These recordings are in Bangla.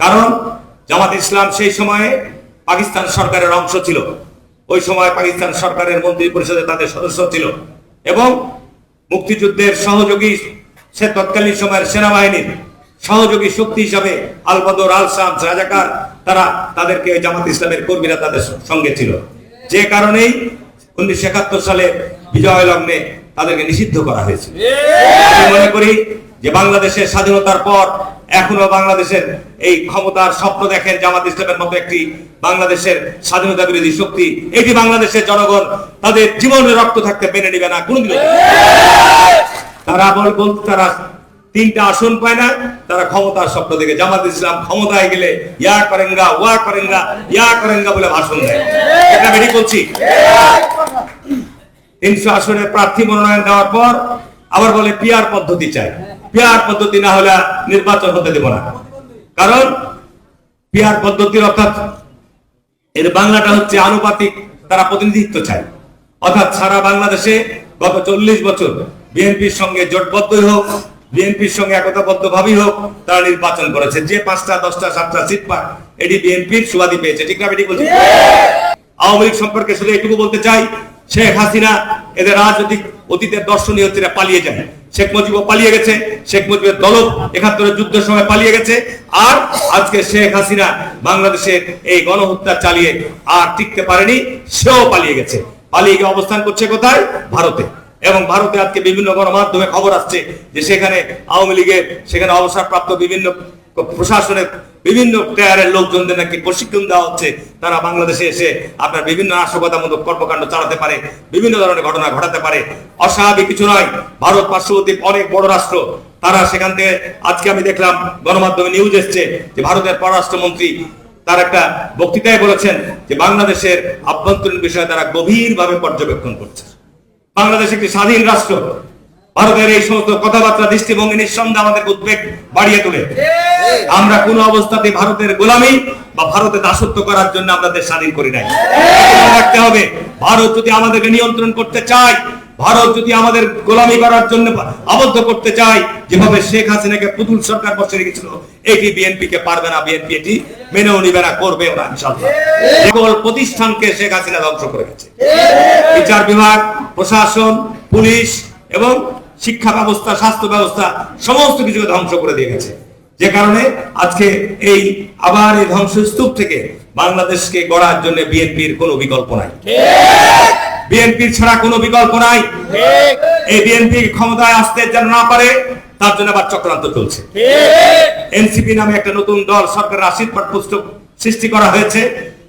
কারণ জামাত ইসলাম সেই সময়ে পাকিস্তান সরকারের অংশ ছিল। ওই সময় পাকিস্তান সরকারের মন্ত্রী পরিষদে তাদের সদস্য ছিল এবং মুক্তিযুদ্ধের সহযোগী সে তৎকালীন সময়ের সেনাবাহিনীর সহযোগী শক্তি হিসাবে আল বদর আল শামস রাজাকার তারা তাদেরকে জামাত ইসলামের কর্মীরা তাদের সঙ্গে ছিল। যে কারণেই উনিশশো একাত্তর সালে বিজয় লগ্নে তাদেরকে নিষিদ্ধ করা হয়েছে। আমি মনে করি যে বাংলাদেশের স্বাধীনতার পর এখনও বাংলাদেশের এই ক্ষমতার স্বপ্ন দেখেন জামাত ইসলামের মতো একটি বাংলাদেশের স্বাধীনতা বিরোধী শক্তি। এটি বাংলাদেশের জনগণ তাদের জীবনে রক্ত থাকতে মেনে নিবে না কোনদিন তারা বল তারা তিনটা আসন পায় না তারা ক্ষমতার স্বপ্ন দেখে। জামাত ইসলাম ক্ষমতায় গেলে ইয়া করেঙ্গা ওয়া করেঙ্গা ইয়া করেঙ্গা বলে ভাষণ দেয়। এটা বেরি বলছি? তিনশো আসনে প্রার্থী মনোনয়ন দেওয়ার পর আবার বলে পিয়ার পদ্ধতি চাই। পিয়ার পদ্ধতি না হলে নির্বাচন হতে দেব না। কারণ পিয়ার পদ্ধতির অর্থাৎ এর বাংলাটা হচ্ছে আনুপাতিক তারা প্রতিনিধিত্ব চায়। অর্থাৎ সারা বাংলাদেশে গত চল্লিশ বছর বিএনপির সঙ্গে জোটবদ্ধই হোক বিএনপির সঙ্গে একতাবদ্ধ ভাবেই হোক তারা নির্বাচন করেছে। যে পাঁচটা দশটা সাতটা সিট পায় এটি বিএনপির সুবাদী পেয়েছে। ঠিক না বেটি বলছি? আওয়ামী লীগ সম্পর্কে শুধু এটুকু বলতে চাই শেখ হাসিনা এদের রাজনৈতিক অতীতের দর্শনীয় হচ্ছে পালিয়ে যায়। শেখ মুজিবও পালিয়ে গেছে, শেখ মুজিবের দল একাত্তরের যুদ্ধের সময় পালিয়ে গেছে। আর আজকে শেখ হাসিনা বাংলাদেশের এই গণহত্যা চালিয়ে আর টিকতে পারেনি, সেও পালিয়ে গেছে। পালিয়ে গিয়ে অবস্থান করছে কোথায়? ভারতে। এবং ভারতে আজকে বিভিন্ন গণমাধ্যমে খবর আসছে যে সেখানে আওয়ামী লীগের সেখানে অবসরপ্রাপ্ত বিভিন্ন প্রশাসনের বিভিন্ন টায়ারের লোকজনদের নাকি প্রশিক্ষণ দেওয়া হচ্ছে। তারা বাংলাদেশে এসে আপনার বিভিন্ন নাশকতামূলক কর্মকাণ্ড চালাতে পারে, বিভিন্ন ধরনের ঘটনা ঘটাতে পারে। অস্বাভাবিক কিছু নয়, ভারত পার্শ্ববর্তী অনেক বড় রাষ্ট্র। তারা সেখান থেকে, আজকে আমি দেখলাম গণমাধ্যমে নিউজ এসছে যে ভারতের পররাষ্ট্রমন্ত্রী তার একটা বক্তৃতায় বলেছেন যে বাংলাদেশের আভ্যন্তরীণ বিষয়ে তারা গভীরভাবে পর্যবেক্ষণ করছে। বাংলাদেশ একটি স্বাধীন রাষ্ট্র ভারতের এই সমস্ত কথাবার্তা দৃষ্টিভঙ্গি নিঃসন্দেহে আমাদের উদ্বেগ বাড়িয়ে তোলে। আমরা কোনো অবস্থাতে ভারতের গোলামি বা ভারতে দাসত্ব করার জন্য আমরা দেশ স্বাধীন করি নাই। রাখতে হবে, ভারত যদি আমাদেরকে নিয়ন্ত্রণ করতে চায়, ভারত যদি আমাদের গোলামি করার জন্য আবদ্ধ করতে চায়, যেভাবে শেখ হাসিনাকে পুতুল সরকার বসে রেখেছিল, এটি বিএনপি কে পারবে না, বিএনপি এটি মেনেও নিবে না, করবে ওরা ইনশাল্লাহ কেবল প্রতিষ্ঠানকে শেখ হাসিনা ধ্বংস করে গেছে বিচার বিভাগ, প্রশাসন, পুলিশ এবং শিক্ষা ব্যবস্থা স্বাস্থ্য ব্যবস্থা সমস্ত কিছুকে ধ্বংস করে দিয়ে গেছে। যে কারণে আজকে এই আবার এই ধ্বংসস্তূপ থেকে বাংলাদেশকে গড়ার জন্য বিএনপির কোনো বিকল্প নাই। বিএনপির ছাড়া কোনো বিকল্প নাই। এই বিএনপি ক্ষমতায় আসতে যেন না পারে তার জন্য আবার চক্রান্ত চলছে। এনসিপি নামে একটা নতুন দল সরকারের আশীর্বাদ পুস্তক সৃষ্টি করা হয়েছে।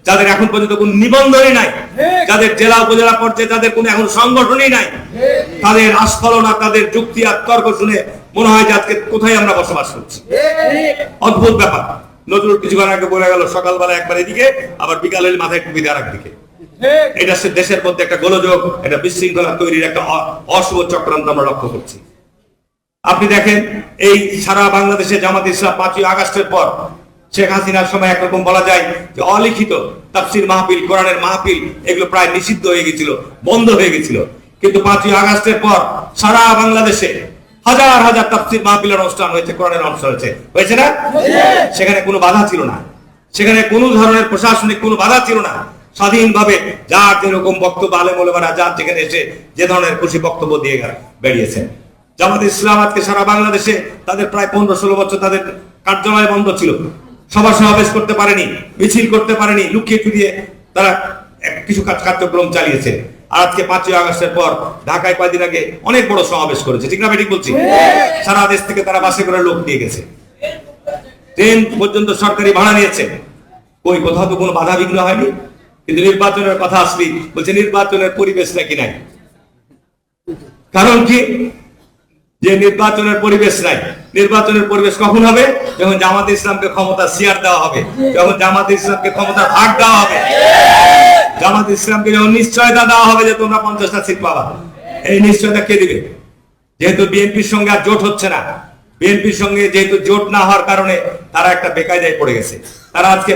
যাদের এখন পর্যন্ত কোনো নিবন্ধনই নাই যাদের জেলা উপজেলা পর্যায়ে তাদের কোনো এখন সংগঠনই নাই তাদের আস্ফলনা তাদের যুক্তি আর তর্ক শুনে মনে হয় যে আজকে কোথায় আমরা বসবাস করছি। অদ্ভুত ব্যাপার। নজরুল কিছুক্ষণ আগে বলে গেল সকালবেলা একবার এদিকে আবার বিকালের মাথায় টুপি দিয়ে আরেক দিকে এটা সে দেশের মধ্যে একটা গোলযোগ একটা বিশৃঙ্খলা তৈরির একটা অশুভ চক্রান্ত আমরা লক্ষ্য করছি। আপনি দেখেন এই সারা বাংলাদেশে জামাত ইসলাম পাঁচই আগস্টের পর শেখ হাসিনার সময় একরকম বলা যায় যে অলিখিত তাফসির মাহফিল, কোরআনের মাহফিল, এগুলো প্রায় নিষিদ্ধ হয়ে গেছিল, বন্ধ হয়ে গেছিল। কিন্তু পাঁচই আগস্টের পর সারা বাংলাদেশে হাজার হাজার তাফসির মাহফিলের অনুষ্ঠান হয়েছে, কোরআনের অনুষ্ঠান হয়েছে। হয়েছে না? সেখানে কোনো বাধা ছিল না। সেখানে কোনো ধরনের প্রশাসনিক কোনো বাধা ছিল না। স্বাধীনভাবে যার যেরকম বক্তব্য আলেম ওলেমারা যার যেখানে এসে যে ধরনের খুশি বক্তব্য দিয়ে বেরিয়েছেন। জামাত ইসলাম সারা বাংলাদেশে তাদের প্রায় পনেরো ষোলো বছর তাদের কার্যালয় বন্ধ ছিল। সভা সমাবেশ করতে পারেনি, মিছিল করতে পারেনি, লুকিয়ে চুরিয়ে তারা কিছু কার্যক্রম চালিয়েছে। আর আজকে পাঁচই আগস্টের পর ঢাকায় কয়েকদিন আগে অনেক বড় সমাবেশ করেছে। ঠিক না ঠিক বলছি? সারা দেশ থেকে তারা বাসে করে লোক নিয়ে গেছে। ট্রেন পর্যন্ত সরকারি ভাড়া নিয়েছে। ওই কোথাও তো কোনো বাধা বিঘ্ন হয়নি? কিন্তু নির্বাচনের কথা আসলি বলছে, নির্বাচনের পরিবেশ নাকি নাই? কারণ কি? যে নির্বাচনের পরিবেশ নাই, নির্বাচনের পরিবেশ কখন হবে? যখন জামাত ইসলামকে ক্ষমতা শেয়ার দেওয়া হবে, যখন জামাত ইসলামকে ক্ষমতা ভাগ দেওয়া হবে। জামাত ইসলামকে যখন নিশ্চয়তা দেওয়া হবে যে তোমরা পঞ্চাশটা সিট পাবা। এই নিশ্চয়তা কে দিবে? যেহেতু বিএনপির সঙ্গে আর জোট হচ্ছে না। বিএনপির সঙ্গে যেহেতু জোট না হওয়ার কারণে তারা একটা বেকায়দায় পড়ে গেছে। তারা আজকে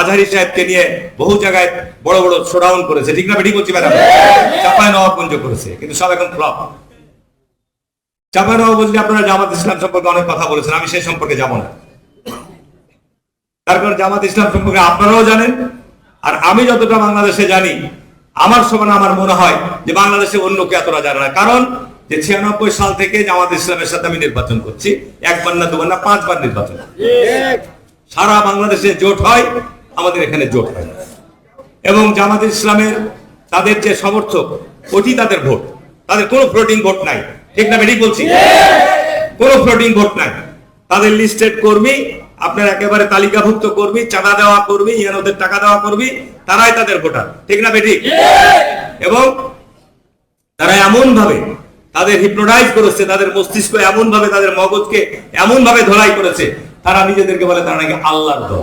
আজহারি সাহেবকে নিয়ে বহু জায়গায় বড় বড় শোডাউন করেছে। ঠিক না ঠিক বলছি ম্যাডাম? চাপায় নবাবগঞ্জ করেছে, কিন্তু সব এখন ফ্লপ চাপানো বুঝলে আপনারা জামাত ইসলাম সম্পর্কে অনেক কথা বলেছেন, আমি সেই সম্পর্কে যাব না। তার কারণ জামাত ইসলাম সম্পর্কে আপনারাও জানেন, আর আমি যতটা বাংলাদেশে জানি, আমার সমান আমার মনে হয় যে বাংলাদেশে অন্য কে এতটা জানে না। কারণ যে ছিয়ানব্বই সাল থেকে জামাত ইসলামের সাথে আমি নির্বাচন করছি, একবার না দুবার না পাঁচবার নির্বাচন সারা বাংলাদেশে জোট হয়, আমাদের এখানে জোট হয়। এবং জামাত ইসলামের তাদের যে সমর্থক, ওটি তাদের ভোট, তাদের কোনো ফ্লোটিং ভোট নাই। ঠিক না, বেঠিক বলছি? কোনো ফ্লোটিং ভোট নাই। তাদের লিস্টেড কর্মী, আপনার একেবারে তালিকাভুক্ত কর্মী, চাঁদা দেওয়া কর্মী ইয়ানোদের টাকা দেওয়া কর্মী, তারাই তাদের ভোটার। ঠিক না, বেঠিক? এবং তারা এমন ভাবে তাদের হিপনোটাইজ করেছে, তাদের মস্তিষ্ক এমন ভাবে তাদের মগজকে এমন ভাবে ধরাই করেছে, তারা নিজেদেরকে বলে তারা নাকি আল্লাহর দল।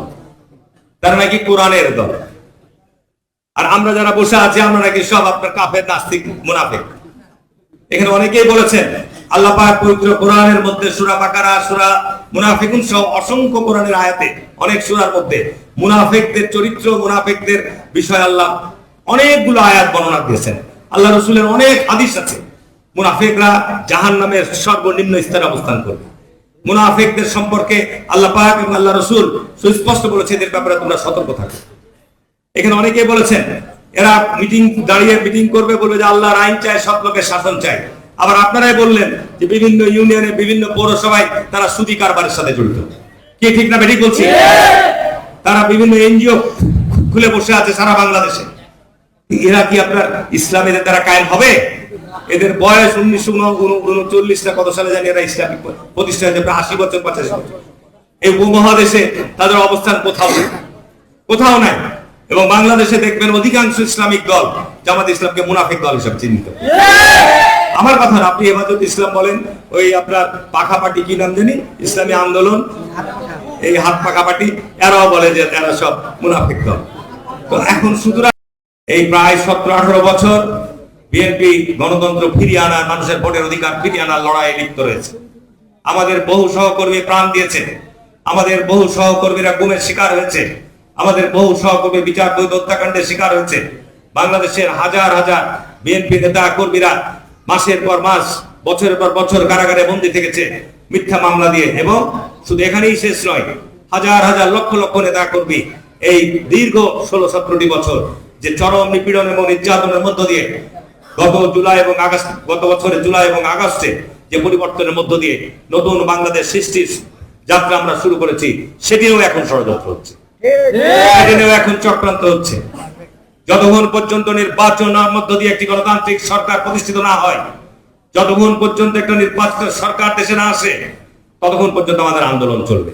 তারা নাকি কোরআনের দল। আর আমরা যারা বসে আছি, আমরা নাকি সব আপনার কাফের, নাস্তিক, মুনাফিক। এখানে অনেকেই বলেছেন, আল্লাহ পাক পবিত্র কোরআনের মধ্যে সূরা বাকারা, সূরা মুনাফিকুন সহ অসংখ্য কোরআনের আয়াতে অনেক সূরার মধ্যে মুনাফিকদের চরিত্র, মুনাফিকদের বিষয় আল্লাহ অনেকগুলো আয়াত বর্ণনা দিয়েছেন। আল্লাহ রসুলের অনেক হাদিস আছে। মুনাফিকরা জাহান্নামের সর্বনিম্ন স্তরে অবস্থান করবে। মুনাফিকদের সম্পর্কে আল্লাহ পাক এবং আল্লাহ রসুল সুস্পষ্ট বলেছে, এদের ব্যাপারে তোমরা সতর্ক থাকো। এখানে অনেকেই বলেছেন এরা মিটিং দাঁড়িয়ে মিটিং করবে বলবে যে আল্লাহর আইন চায় সব লোকের শাসন চায়। আবার আপনারাই বললেন যে বিভিন্ন ইউনিয়নে বিভিন্ন পৌরসভায় তারা সুদি কারবারের সাথে জড়িত। কি ঠিক না বেঠিক বলছি? তারা বিভিন্ন এনজিও খুলে বসে আছে সারা বাংলাদেশে। এরা কি আপনার ইসলামের দ্বারা কায়েম হবে? এদের বয়স উনিশশো উনচল্লিশ না কত সালে জানি এরা ইসলামিক প্রতিষ্ঠা হয়েছে আশি বছর পঁচাশি বছর। এই উপমহাদেশে তাদের অবস্থান কোথাও? নেই কোথাও নাই। এবং বাংলাদেশে দেখবেন অধিকাংশ ইসলামিক দল জামাত ইসলামকে মুনাফিক দল হিসেবে চিহ্নিত। আমার কথা আপনি হেফাজত ইসলাম বলেন, ওই আপনার পাখাপাটি কি নাম জানি? ইসলামী আন্দোলন? এই হাত পাখাপাটি এরাও বলে যে এরা সব মুনাফিক দল। তো এখন সুতরাং এই প্রায় সতেরো, আঠারো বছর বিএনপি গণতন্ত্র ফিরিয়ে আনার, মানুষের ভোটের অধিকার ফিরিয়ে আনার লড়াইয়ে লিপ্ত রয়েছে। আমাদের বহু সহকর্মী প্রাণ দিয়েছে। আমাদের বহু সহকর্মীরা গুমের শিকার হয়েছে। আমাদের বহু সহকর্মী বিচার বৈধ হত্যাকাণ্ডের শিকার হয়েছে। বাংলাদেশের হাজার হাজার বিএনপি নেতা কর্মীরা মাসের পর মাস, বছরের পর বছর কারাগারে বন্দী থেকেছে মিথ্যা মামলা দিয়ে এবং শুধু এখানেই শেষ নয়, হাজার হাজার লক্ষ লক্ষ নেতা কর্মী এই দীর্ঘ ষোলো সতেরোটি বছর যে চরম নিপীড়ন এবং নির্যাতনের মধ্য দিয়ে গত জুলাই এবং আগস্ট, গত বছরের জুলাই এবং আগস্টে যে পরিবর্তনের মধ্য দিয়ে নতুন বাংলাদেশ সৃষ্টির যাত্রা আমরা শুরু করেছি, সেটিও এখন ষড়যন্ত্র হচ্ছে। এখন চক্রান্ত হচ্ছে। যতক্ষণ পর্যন্ত নির্বাচনের মধ্য দিয়ে একটি গণতান্ত্রিক সরকার প্রতিষ্ঠিত না হয়, যতক্ষণ পর্যন্ত একটা নির্বাচিত সরকার দেশে না আসে, ততক্ষণ পর্যন্ত আমাদের আন্দোলন চলবে।